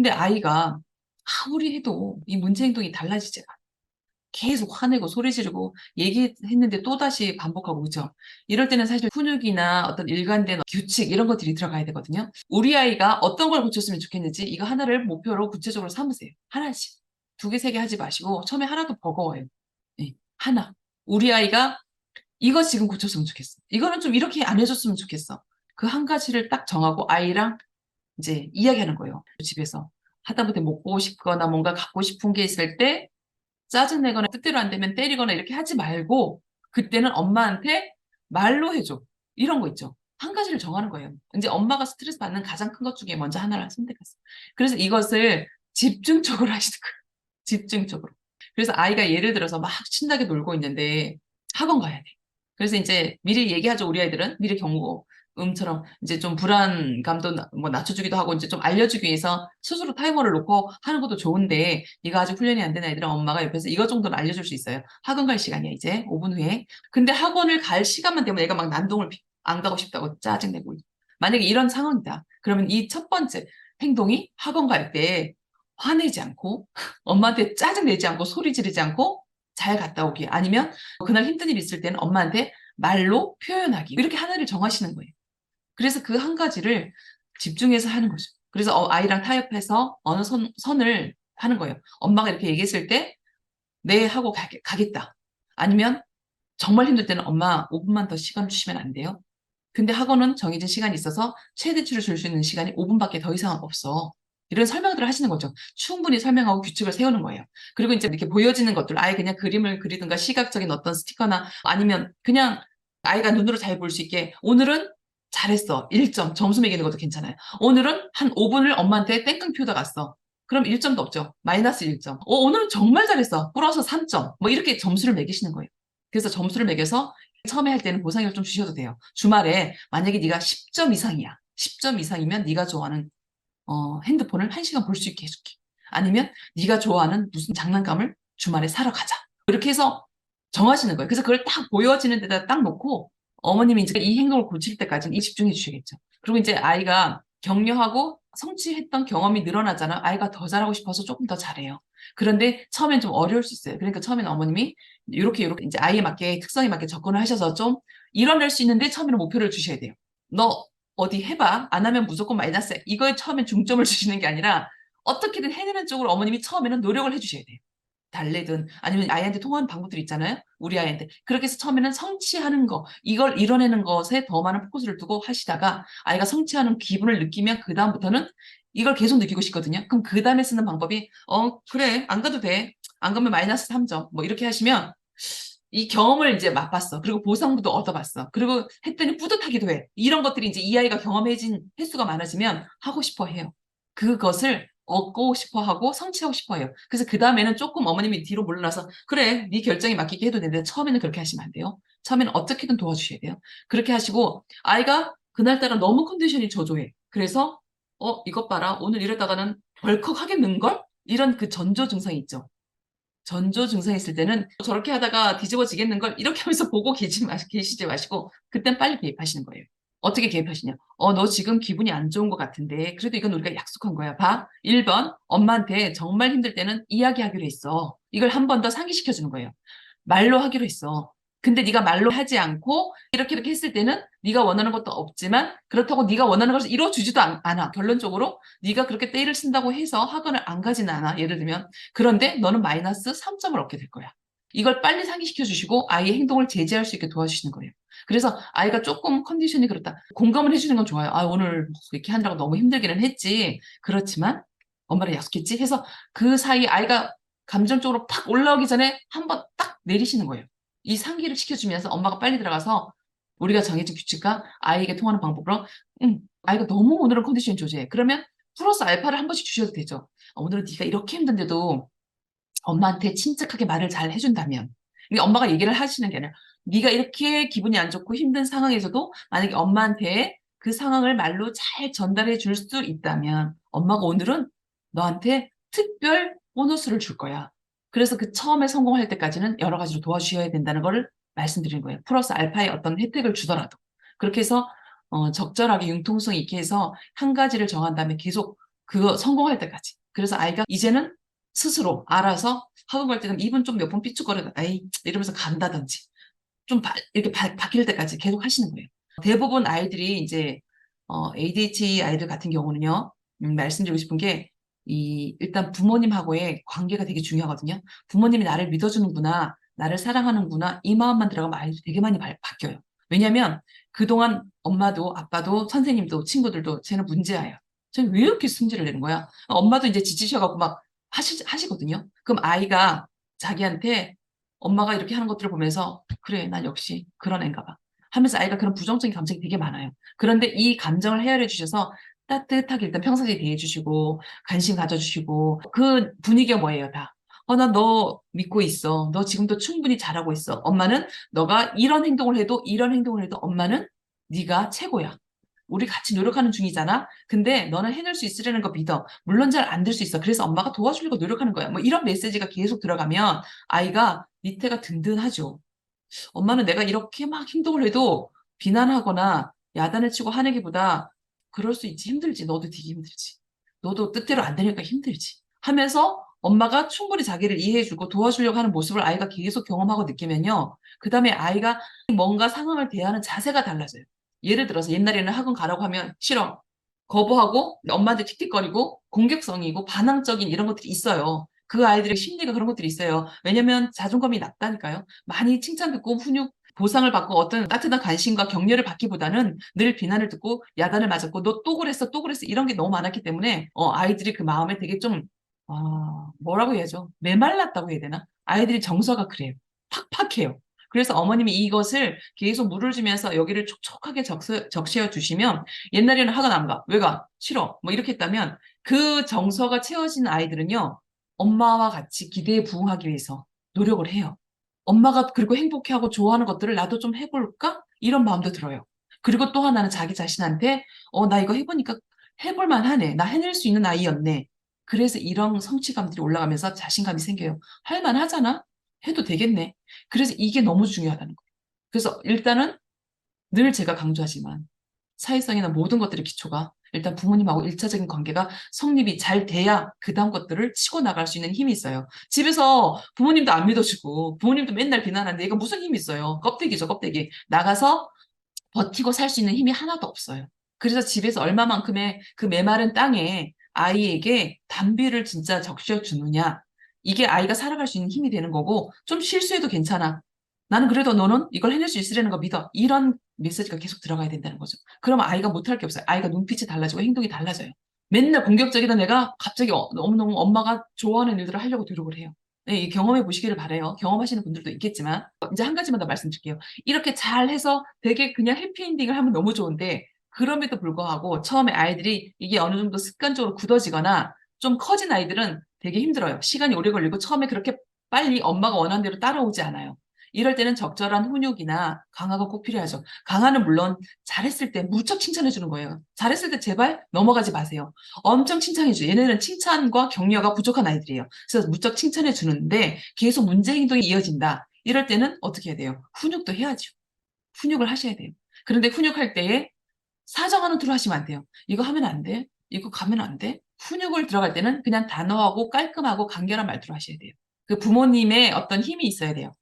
근데 아이가 아무리 해도 이 문제 행동이 달라지지가 않아요. 계속 화내고 소리 지르고 얘기했는데 또다시 반복하고 그죠? 이럴 때는 사실 훈육이나 어떤 일관된 규칙 이런 것들이 들어가야 되거든요. 우리 아이가 어떤 걸 고쳤으면 좋겠는지 이거 하나를 목표로 구체적으로 삼으세요. 하나씩. 두 개, 세 개 하지 마시고 처음에 하나도 버거워요. 네, 하나. 우리 아이가 이거 지금 고쳤으면 좋겠어. 이거는 좀 이렇게 안 해줬으면 좋겠어. 그 한 가지를 딱 정하고 아이랑 이제 이야기하는 거예요. 집에서. 하다못해 먹고 싶거나 뭔가 갖고 싶은 게 있을 때 짜증내거나 뜻대로 안 되면 때리거나 이렇게 하지 말고 그때는 엄마한테 말로 해줘. 이런 거 있죠. 한 가지를 정하는 거예요. 이제 엄마가 스트레스 받는 가장 큰 것 중에 먼저 하나를 선택했어. 그래서 이것을 집중적으로 하시는 거예요. 집중적으로. 그래서 아이가 예를 들어서 막 신나게 놀고 있는데 학원 가야 돼. 그래서 이제 미리 얘기하죠. 우리 아이들은 미리 경고. 음처럼 이제 좀 불안감도 나- 뭐 낮춰주기도 하고 이제 좀 알려주기 위해서 스스로 타이머를 놓고 하는 것도 좋은데 이거 아직 훈련이 안 된 아이들은 엄마가 옆에서 이것 정도는 알려줄 수 있어요. 학원 갈 시간이야 이제 5분 후에. 근데 학원을 갈 시간만 되면 애가 막 난동을 피- 안 가고 싶다고 짜증내고 만약에 이런 상황이다. 그러면 이 첫 번째 행동이 학원 갈 때 화내지 않고 엄마한테 짜증내지 않고 소리 지르지 않고 잘 갔다 오기 아니면 그날 힘든 일 있을 때는 엄마한테 말로 표현하기 이렇게 하나를 정하시는 거예요. 그래서 그 한 가지를 집중해서 하는 거죠. 그래서 어, 아이랑 타협해서 어느 선, 선을 하는 거예요. 엄마가 이렇게 얘기했을 때, 네, 하고 가, 가겠 다. 아니면 정말 힘들 때는 엄마 5분만 더 시간 주시면 안 돼요? 근데 학원은 정해진 시간이 있어서 최대치를 줄수 있는 시간이 5분밖에 더 이상 없어. 이런 설명들을 하시는 거죠. 충분히 설명하고 규칙을 세우는 거예요. 그리고 이제 이렇게 보여지는 것들, 아예 그냥 그림을 그리든가 시각적인 어떤 스티커나 아니면 그냥 아이가 눈으로 잘 볼 수 있게 오늘은 잘했어. 1점. 점수 매기는 것도 괜찮아요. 오늘은 한 5분을 엄마한테 땡깡 피우다 갔어. 그럼 1점도 없죠. 마이너스 1점. 어, 오늘은 정말 잘했어. 플러스 3점. 뭐 이렇게 점수를 매기시는 거예요. 그래서 점수를 매겨서 처음에 할 때는 보상을 좀 주셔도 돼요. 주말에 만약에 네가 10점 이상이야. 10점 이상이면 네가 좋아하는 어, 핸드폰을 1시간 볼 수 있게 해줄게. 아니면 네가 좋아하는 무슨 장난감을 주말에 사러 가자. 이렇게 해서 정하시는 거예요. 그래서 그걸 딱 보여지는 데다 딱 놓고 어머님이 이제 이 행동을 고칠 때까지는 이 집중해 주시겠죠. 그리고 이제 아이가 격려하고 성취했던 경험이 늘어나잖아. 아이가 더 잘하고 싶어서 조금 더 잘해요. 그런데 처음엔 좀 어려울 수 있어요. 그러니까 처음에는 어머님이 이렇게 이렇게 이제 아이에 맞게 특성에 맞게 접근을 하셔서 좀 이뤄낼 수 있는데 처음에는 목표를 주셔야 돼요. 너 어디 해봐. 안 하면 무조건 마이너스. 이거에 처음에 중점을 주시는 게 아니라 어떻게든 해내는 쪽으로 어머님이 처음에는 노력을 해주셔야 돼요. 달래든 아니면 아이한테 통하는 방법들이 있잖아요. 우리 아이한테. 그렇게 해서 처음에는 성취하는 거, 이걸 이뤄내는 것에 더 많은 포커스를 두고 하시다가 아이가 성취하는 기분을 느끼면 그 다음부터는 이걸 계속 느끼고 싶거든요. 그럼 그 다음에 쓰는 방법이 어 그래 안 가도 돼. 안 가면 마이너스 3점. 뭐 이렇게 하시면 이 경험을 이제 맛봤어. 그리고 보상도 얻어봤어. 그리고 했더니 뿌듯하기도 해. 이런 것들이 이제 이 아이가 경험해진 횟수가 많아지면 하고 싶어 해요. 그것을 얻고 싶어 하고 성취하고 싶어 해요. 그래서 그 다음에는 조금 어머님이 뒤로 물러나서 그래, 네 결정에 맡기게 해도 되는데 처음에는 그렇게 하시면 안 돼요. 처음에는 어떻게든 도와주셔야 돼요. 그렇게 하시고 아이가 그날따라 너무 컨디션이 저조해. 그래서 어, 이것 봐라. 오늘 이러다가는 벌컥 하겠는걸? 이런 그 전조 증상이 있죠. 전조 증상이 있을 때는 저렇게 하다가 뒤집어지겠는걸? 이렇게 하면서 보고 계시, 마, 계시지 마시고 그땐 빨리 개입하시는 거예요. 어떻게 개입하시냐? 어, 너 지금 기분이 안 좋은 것 같은데 그래도 이건 우리가 약속한 거야. 봐. 1번 엄마한테 정말 힘들 때는 이야기하기로 했어. 이걸 한 번 더 상기시켜 주는 거예요. 말로 하기로 했어. 근데 네가 말로 하지 않고 이렇게 이렇게 했을 때는 네가 원하는 것도 없지만 그렇다고 네가 원하는 것을 이루어주지도 않, 아 결론적으로 네가 그렇게 때를 쓴다고 해서 학원을 안 가지는 않아. 예를 들면 그런데 너는 마이너스 3점을 얻게 될 거야. 이걸 빨리 상기시켜 주시고 아이의 행동을 제재할 수 있게 도와주시는 거예요. 그래서 아이가 조금 컨디션이 그렇다. 공감을 해주는 건 좋아요. 아 오늘 이렇게 하느라고 너무 힘들기는 했지. 그렇지만 엄마랑 약속했지 해서 그 사이 아이가 감정적으로 팍 올라오기 전에 한번 딱 내리시는 거예요. 이 상기를 시켜주면서 엄마가 빨리 들어가서 우리가 정해진 규칙과 아이에게 통하는 방법으로 응, 아이가 너무 오늘은 컨디션이 조제해. 그러면 플러스 알파를 한 번씩 주셔도 되죠. 아, 오늘은 네가 이렇게 힘든데도 엄마한테 침착하게 말을 잘 해준다면 엄마가 얘기를 하시는 게 아니라 네가 이렇게 기분이 안 좋고 힘든 상황에서도 만약에 엄마한테 그 상황을 말로 잘 전달해 줄 수 있다면 엄마가 오늘은 너한테 특별 보너스를 줄 거야. 그래서 그 처음에 성공할 때까지는 여러 가지로 도와주셔야 된다는 거를 말씀드리는 거예요. 플러스 알파의 어떤 혜택을 주더라도. 그렇게 해서 어, 적절하게 융통성 있게 해서 한 가지를 정한 다음에 계속 그거 성공할 때까지. 그래서 아이가 이제는 스스로 알아서 학원 갈 때는 입은 좀 몇 번 삐죽거려도 에이 이러면서 간다든지 좀 바, 이렇게 바, 바뀔 때까지 계속 하시는 거예요. 대부분 아이들이 이제 어, ADHD 아이들 같은 경우는요. 음, 말씀드리고 싶은 게 이 일단 부모님하고의 관계가 되게 중요하거든요. 부모님이 나를 믿어주는구나, 나를 사랑하는구나 이 마음만 들어가면 아이들이 되게 많이 바, 바뀌어요. 왜냐하면 그동안 엄마도 아빠도 선생님도 친구들도 쟤는 문제아야. 쟤는 왜 이렇게 승질을 내는 거야? 엄마도 이제 지치셔갖고 막 하시, 하시거든요. 그럼 아이가 자기한테 엄마가 이렇게 하는 것들을 보면서 그래 난 역시 그런 애인가 봐 하면서 아이가 그런 부정적인 감정이 되게 많아요. 그런데 이 감정을 헤아려 주셔서 따뜻하게 일단 평상시에 대해주시고 관심 가져주시고 그 분위기가 뭐예요 다. 어, 나 너 믿고 있어. 너 지금도 충분히 잘하고 있어. 엄마는 너가 이런 행동을 해도 이런 행동을 해도 엄마는 네가 최고야. 우리 같이 노력하는 중이잖아. 근데 너는 해낼 수 있으려는 거 믿어. 물론 잘 안 될 수 있어. 그래서 엄마가 도와주려고 노력하는 거야. 뭐 이런 메시지가 계속 들어가면 아이가 밑에가 든든하죠. 엄마는 내가 이렇게 막 행동을 해도 비난하거나 야단을 치고 화내기보다 그럴 수 있지 힘들지. 너도 되게 힘들지. 너도 뜻대로 안 되니까 힘들지. 하면서 엄마가 충분히 자기를 이해해주고 도와주려고 하는 모습을 아이가 계속 경험하고 느끼면요. 그 다음에 아이가 뭔가 상황을 대하는 자세가 달라져요. 예를 들어서 옛날에는 학원 가라고 하면 싫어. 거부하고 엄마한테 틱틱거리고 공격성이고 반항적인 이런 것들이 있어요. 그 아이들의 심리가 그런 것들이 있어요. 왜냐면 자존감이 낮다니까요. 많이 칭찬 듣고 훈육 보상을 받고 어떤 따뜻한 관심과 격려를 받기보다는 늘 비난을 듣고 야단을 맞았고 너 또 그랬어 또 그랬어 이런 게 너무 많았기 때문에 어, 아이들이 그 마음에 되게 좀 아, 뭐라고 해야죠? 메말랐다고 해야 되나? 아이들이 정서가 그래요. 팍팍해요. 그래서 어머님이 이것을 계속 물을 주면서 여기를 촉촉하게 적셔 주시면 옛날에는 학원 안 가. 왜 가? 싫어. 뭐 이렇게 했다면 그 정서가 채워진 아이들은요. 엄마와 같이 기대에 부응하기 위해서 노력을 해요. 엄마가 그리고 행복해하고 좋아하는 것들을 나도 좀 해볼까? 이런 마음도 들어요. 그리고 또 하나는 자기 자신한테 어, 나 이거 해보니까 해볼만 하네. 나 해낼 수 있는 아이였네. 그래서 이런 성취감들이 올라가면서 자신감이 생겨요. 할만 하잖아? 해도 되겠네. 그래서 이게 너무 중요하다는 거예요. 그래서 일단은 늘 제가 강조하지만 사회성이나 모든 것들의 기초가 일단 부모님하고 일차적인 관계가 성립이 잘 돼야 그 다음 것들을 치고 나갈 수 있는 힘이 있어요. 집에서 부모님도 안 믿어주고 부모님도 맨날 비난하는데 이거 무슨 힘이 있어요? 껍데기죠, 껍데기. 나가서 버티고 살 수 있는 힘이 하나도 없어요. 그래서 집에서 얼마만큼의 그 메마른 땅에 아이에게 담비를 진짜 적셔 주느냐 이게 아이가 살아갈 수 있는 힘이 되는 거고 좀 실수해도 괜찮아. 나는 그래도 너는 이걸 해낼 수 있으려는 거 믿어. 이런 메시지가 계속 들어가야 된다는 거죠. 그러면 아이가 못할 게 없어요. 아이가 눈빛이 달라지고 행동이 달라져요. 맨날 공격적이던 애가 갑자기 어, 너무너무 엄마가 좋아하는 일들을 하려고 노력을 해요. 네, 경험해 보시기를 바래요. 경험하시는 분들도 있겠지만 이제 한 가지만 더 말씀드릴게요. 이렇게 잘해서 되게 그냥 해피엔딩을 하면 너무 좋은데 그럼에도 불구하고 처음에 아이들이 이게 어느 정도 습관적으로 굳어지거나 좀 커진 아이들은 되게 힘들어요. 시간이 오래 걸리고 처음에 그렇게 빨리 엄마가 원하는 대로 따라오지 않아요. 이럴 때는 적절한 훈육이나 강화가 꼭 필요하죠. 강화는 물론 잘했을 때 무척 칭찬해 주는 거예요. 잘했을 때 제발 넘어가지 마세요. 엄청 칭찬해 줘요. 얘네는 칭찬과 격려가 부족한 아이들이에요. 그래서 무척 칭찬해 주는데 계속 문제 행동이 이어진다. 이럴 때는 어떻게 해야 돼요? 훈육도 해야죠. 훈육을 하셔야 돼요. 그런데 훈육할 때에 사정하는 투로 하시면 안 돼요. 이거 하면 안 돼. 이거 가면 안 돼. 훈육을 들어갈 때는 그냥 단호하고 깔끔하고 간결한 말투로 하셔야 돼요. 그 부모님의 어떤 힘이 있어야 돼요.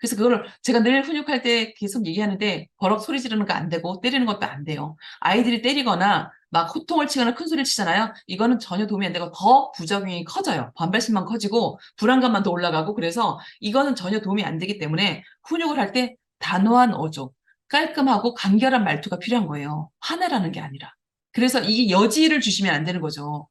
그래서 그거를 제가 늘 훈육할 때 계속 얘기하는데 버럭 소리 지르는 거 안 되고 때리는 것도 안 돼요. 아이들이 때리거나 막 호통을 치거나 큰 소리를 치잖아요. 이거는 전혀 도움이 안 되고 더 부작용이 커져요. 반발심만 커지고 불안감만 더 올라가고 그래서 이거는 전혀 도움이 안 되기 때문에 훈육을 할 때 단호한 어조, 깔끔하고 간결한 말투가 필요한 거예요. 화내라는 게 아니라. 그래서 이게 여지를 주시면 안 되는 거죠.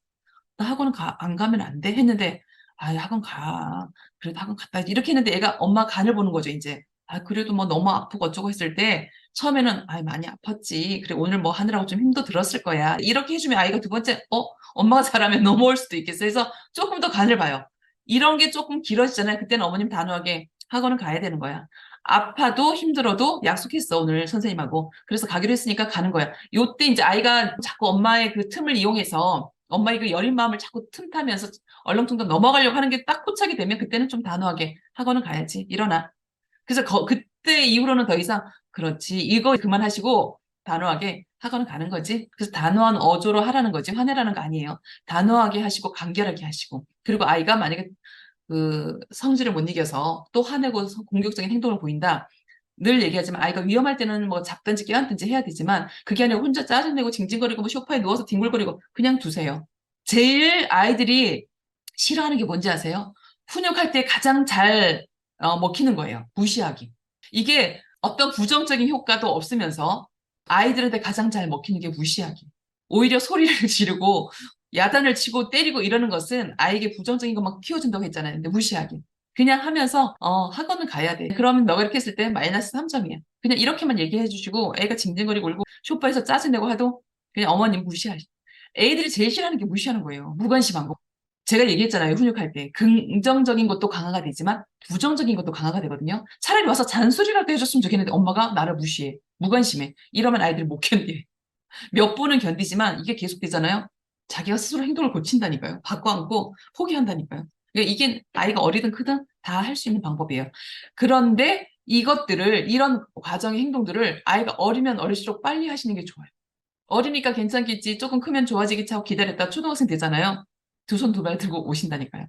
나 학원 가, 안 가면 안 돼? 했는데, 아, 학원 가. 그래도 학원 갔다. 이렇게 했는데 애가 엄마 간을 보는 거죠, 이제. 아, 그래도 뭐 너무 아프고 어쩌고 했을 때, 처음에는, 아, 많이 아팠지. 그래, 오늘 뭐 하느라고 좀 힘도 들었을 거야. 이렇게 해주면 아이가 두 번째, 어, 엄마가 잘하면 넘어올 수도 있겠어. 그래서 조금 더 간을 봐요. 이런 게 조금 길어지잖아요. 그때는 어머님 단호하게 학원은 가야 되는 거야. 아파도 힘들어도 약속했어 오늘 선생님하고 그래서 가기로 했으니까 가는 거야 요때 이제 아이가 자꾸 엄마의 그 틈을 이용해서 엄마의 그 여린 마음을 자꾸 틈타면서 얼렁뚱땅 넘어가려고 하는 게 딱 포착이 되면 그때는 좀 단호하게 학원은 가야지 일어나 그래서 거, 그때 이후로는 더 이상 그렇지 이거 그만하시고 단호하게 학원을 가는 거지. 그래서 단호한 어조로 하라는 거지. 화내라는 거 아니에요. 단호하게 하시고 간결하게 하시고. 그리고 아이가 만약에 그 성질을 못 이겨서 또 화내고 서- 공격적인 행동을 보인다. 늘 얘기하지만 아이가 위험할 때는 뭐 잡든지 깨안든지 해야 되지만 그게 아니라 혼자 짜증내고 징징거리고 뭐 소파에 누워서 뒹굴거리고 그냥 두세요. 제일 아이들이 싫어하는 게 뭔지 아세요? 훈육할 때 가장 잘 어, 먹히는 거예요. 무시하기. 이게 어떤 부정적인 효과도 없으면서 아이들한테 가장 잘 먹히는 게 무시하기. 오히려 소리를 지르고 야단을 치고 때리고 이러는 것은 아이에게 부정적인 것만 키워준다고 했잖아요. 근데 무시하기. 그냥 하면서 어 학원은 가야 돼. 그러면 너가 이렇게 했을 때 마이너스 3점이야. 그냥 이렇게만 얘기해 주시고 애가 징징거리고 울고 소파에서 짜증내고 해도 그냥 어머님 무시하시. 애들이 제일 싫어하는 게 무시하는 거예요. 무관심한 거. 제가 얘기했잖아요. 훈육할 때. 긍정적인 것도 강화가 되지만 부정적인 것도 강화가 되거든요. 차라리 와서 잔소리라도 해줬으면 좋겠는데 엄마가 나를 무시해. 무관심해. 이러면 아이들이 못 견뎌. 몇 분은 견디지만 이게 계속되잖아요. 자기가 스스로 행동을 고친다니까요. 바꿔 안고 포기한다니까요. 그러니까 이게 아이가 어리든 크든 다 할 수 있는 방법이에요. 그런데 이것들을 이런 과정의 행동들을 아이가 어리면 어릴수록 빨리 하시는 게 좋아요. 어리니까 괜찮겠지. 조금 크면 좋아지겠지 하고 기다렸다 초등학생 되잖아요. 두 손 두 발 들고 오신다니까요.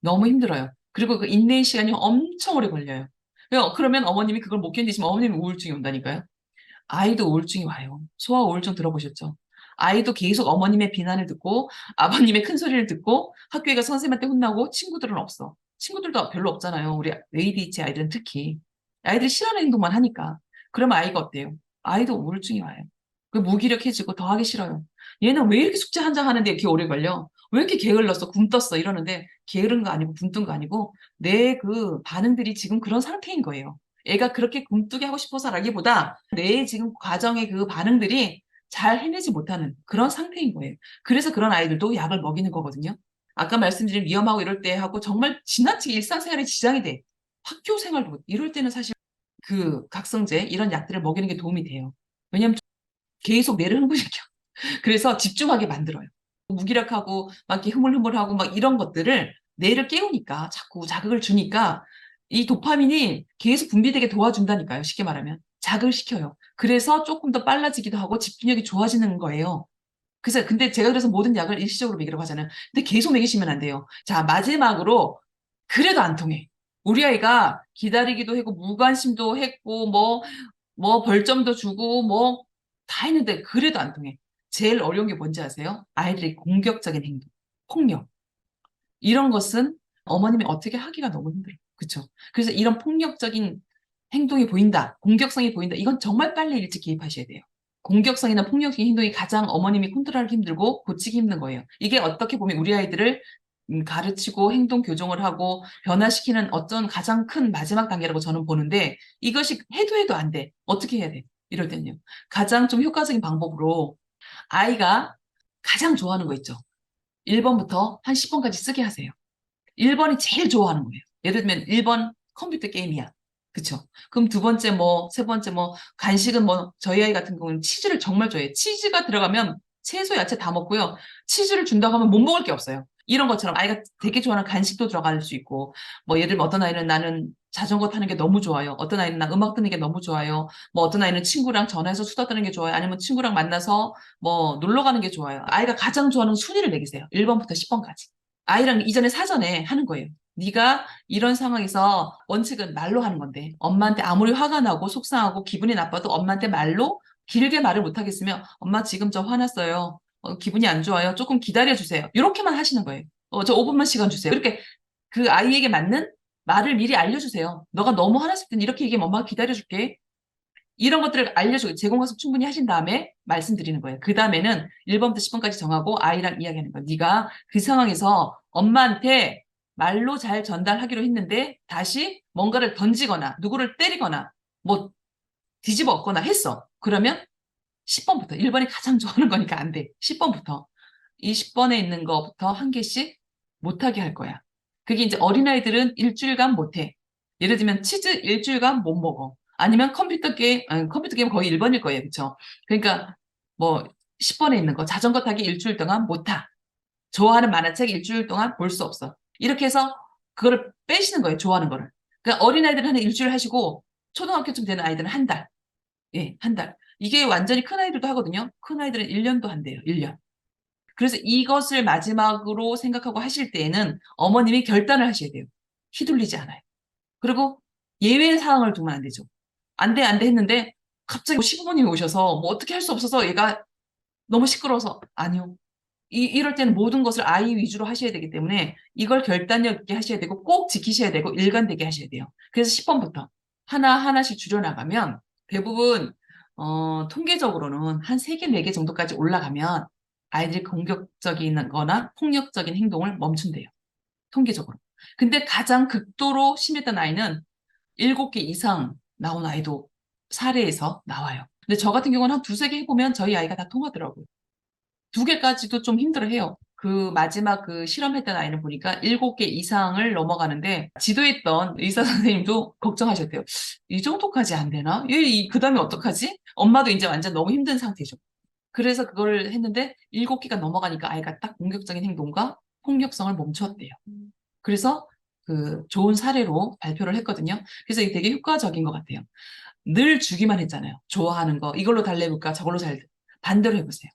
너무 힘들어요. 그리고 그 인내의 시간이 엄청 오래 걸려요. 그러면 어머님이 그걸 못 견디시면 어머님이 우울증이 온다니까요. 아이도 우울증이 와요. 소아 우울증 들어보셨죠? 아이도 계속 어머님의 비난을 듣고 아버님의 큰 소리를 듣고 학교에 가 선생님한테 혼나고 친구들은 없어. 친구들도 별로 없잖아요. 우리 ADHD 아이들은 특히. 아이들이 싫어하는 행동만 하니까. 그러면 아이가 어때요? 아이도 우울증이 와요. 그 무기력해지고 더 하기 싫어요. 얘는 왜 이렇게 숙제 한 장 하는데 이렇게 오래 걸려? 왜 이렇게 게을렀어? 굼떴어? 이러는데 게으른 거 아니고 굼뜬 거 아니고 내 그 반응들이 지금 그런 상태인 거예요. 애가 그렇게 굼뜨게 하고 싶어서라기보다 내 지금 과정의 그 반응들이 잘 해내지 못하는 그런 상태인 거예요. 그래서 그런 아이들도 약을 먹이는 거거든요. 아까 말씀드린 위험하고 이럴 때 하고 정말 지나치게 일상생활에 지장이 돼. 학교 생활도 이럴 때는 사실 그 각성제 이런 약들을 먹이는 게 도움이 돼요. 왜냐면 계속 뇌를 흥분시켜. 그래서 집중하게 만들어요. 무기력하고 막 이렇게 흐물흐물하고 막 이런 것들을 뇌를 깨우니까 자꾸 자극을 주니까 이 도파민이 계속 분비되게 도와준다니까요. 쉽게 말하면 자극을 시켜요. 그래서 조금 더 빨라지기도 하고 집중력이 좋아지는 거예요. 그래서 근데 제가 그래서 모든 약을 일시적으로 먹이라고 하잖아요. 근데 계속 먹이시면 안 돼요. 자 마지막으로 그래도 안 통해. 우리 아이가 기다리기도 하고 무관심도 했고 뭐뭐 벌점도 주고 뭐 다 했는데 그래도 안 통해. 제일 어려운 게 뭔지 아세요? 아이들의 공격적인 행동, 폭력. 이런 것은 어머님이 어떻게 하기가 너무 힘들어요. 그렇죠? 그래서 이런 폭력적인 행동이 보인다, 공격성이 보인다. 이건 정말 빨리 일찍 개입하셔야 돼요. 공격성이나 폭력적인 행동이 가장 어머님이 컨트롤하기 힘들고 고치기 힘든 거예요. 이게 어떻게 보면 우리 아이들을 음, 가르치고 행동 교정을 하고 변화시키는 어떤 가장 큰 마지막 단계라고 저는 보는데 이것이 해도 해도 안 돼. 어떻게 해야 돼? 이럴 때는요. 가장 좀 효과적인 방법으로 아이가 가장 좋아하는 거 있죠. 1번부터 한 10번까지 쓰게 하세요. 1번이 제일 좋아하는 거예요. 예를 들면 1번 컴퓨터 게임이야. 그쵸? 그럼 두 번째 뭐, 세 번째 뭐, 간식은 뭐, 저희 아이 같은 경우는 치즈를 정말 좋아해요. 치즈가 들어가면 채소, 야채 다 먹고요. 치즈를 준다고 하면 못 먹을 게 없어요. 이런 것처럼 아이가 되게 좋아하는 간식도 들어갈 수 있고, 뭐, 예를 들면 어떤 아이는 나는 자전거 타는 게 너무 좋아요. 어떤 아이는 나 음악 듣는 게 너무 좋아요. 뭐 어떤 아이는 친구랑 전화해서 수다 떠는 게 좋아요. 아니면 친구랑 만나서 뭐 놀러 가는 게 좋아요. 아이가 가장 좋아하는 순위를 매기세요. 1번부터 10번까지. 아이랑 이전에 사전에 하는 거예요. 네가 이런 상황에서 원칙은 말로 하는 건데 엄마한테 아무리 화가 나고 속상하고 기분이 나빠도 엄마한테 말로 길게 말을 못 하겠으면 엄마 지금 저 화났어요. 어, 기분이 안 좋아요. 조금 기다려 주세요. 이렇게만 하시는 거예요. 어, 저 5분만 시간 주세요. 이렇게 그 아이에게 맞는 말을 미리 알려주세요. 너가 너무 화났을 땐 이렇게 얘기하면 엄마가 기다려줄게. 이런 것들을 알려주고 제공학습 충분히 하신 다음에 말씀드리는 거예요. 그 다음에는 1번부터 10번까지 정하고 아이랑 이야기하는 거예요. 네가 그 상황에서 엄마한테 말로 잘 전달하기로 했는데 다시 뭔가를 던지거나 누구를 때리거나 뭐 뒤집어 엎거나 했어. 그러면 10번부터 1번이 가장 좋아하는 거니까 안 돼. 10번부터 이 10번에 있는 거부터 한 개씩 못하게 할 거야. 그게 이제 어린아이들은 일주일간 못해. 예를 들면 치즈 일주일간 못 먹어. 아니면 컴퓨터 게임, 아니, 컴퓨터 게임 거의 1번일 거예요. 그쵸? 그러니까 뭐 10번에 있는 거 자전거 타기 일주일 동안 못 타. 좋아하는 만화책 일주일 동안 볼 수 없어. 이렇게 해서 그거를 빼시는 거예요. 좋아하는 거를. 그러니까 어린아이들은 한 일주일 하시고 초등학교쯤 되는 아이들은 한 달. 예, 한 달. 이게 완전히 큰 아이들도 하거든요. 큰 아이들은 1년도 한대요. 1년. 그래서 이것을 마지막으로 생각하고 하실 때에는 어머님이 결단을 하셔야 돼요. 휘둘리지 않아요. 그리고 예외 사항을 두면 안 되죠. 안 돼, 안 돼 했는데 갑자기 뭐 시부모님이 오셔서 뭐 어떻게 할 수 없어서 얘가 너무 시끄러워서 아니요. 이, 이럴 때는 모든 것을 아이 위주로 하셔야 되기 때문에 이걸 결단력 있게 하셔야 되고 꼭 지키셔야 되고 일관되게 하셔야 돼요. 그래서 10번부터 하나하나씩 줄여나가면 대부분 어, 통계적으로는 한 3개, 4개 정도까지 올라가면 아이들이 공격적인 거나 폭력적인 행동을 멈춘대요. 통계적으로. 근데 가장 극도로 심했던 아이는 7개 이상 나온 아이도 사례에서 나와요. 근데 저 같은 경우는 한 두세 개 해보면 저희 아이가 다 통하더라고요. 두 개까지도 좀 힘들어해요. 그 마지막 그 실험했던 아이는 보니까 일곱 개 이상을 넘어가는데 지도했던 의사 선생님도 걱정하셨대요. 이 정도까지 안 되나? 그 다음에 어떡하지? 엄마도 이제 완전 너무 힘든 상태죠. 그래서 그걸 했는데 일곱 개가 넘어가니까 아이가 딱 공격적인 행동과 폭력성을 멈췄대요. 그래서 그 좋은 사례로 발표를 했거든요. 그래서 이게 되게 효과적인 것 같아요. 늘 주기만 했잖아요. 좋아하는 거 이걸로 달래볼까 저걸로 잘 반대로 해보세요.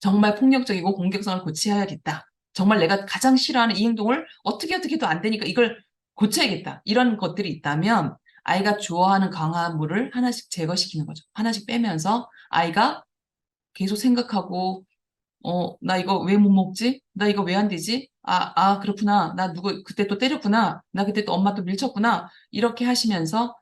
정말 폭력적이고 공격성을 고쳐야겠다. 정말 내가 가장 싫어하는 이 행동을 어떻게 어떻게 해도 안 되니까 이걸 고쳐야겠다. 이런 것들이 있다면 아이가 좋아하는 강화물을 하나씩 제거시키는 거죠. 하나씩 빼면서 아이가 계속 생각하고 어, 나 이거 왜 못 먹지? 나 이거 왜 안 되지? 아, 아, 그렇구나. 나 누구 그때 또 때렸구나. 나 그때 또 엄마 또 밀쳤구나. 이렇게 하시면서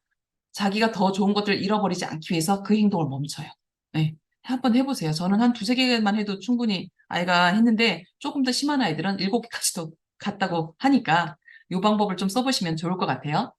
자기가 더 좋은 것들을 잃어버리지 않기 위해서 그 행동을 멈춰요. 네. 한번 해보세요. 저는 한 두세 개만 해도 충분히 아이가 했는데 조금 더 심한 아이들은 일곱 개까지도 갔다고 하니까 이 방법을 좀 써보시면 좋을 것 같아요.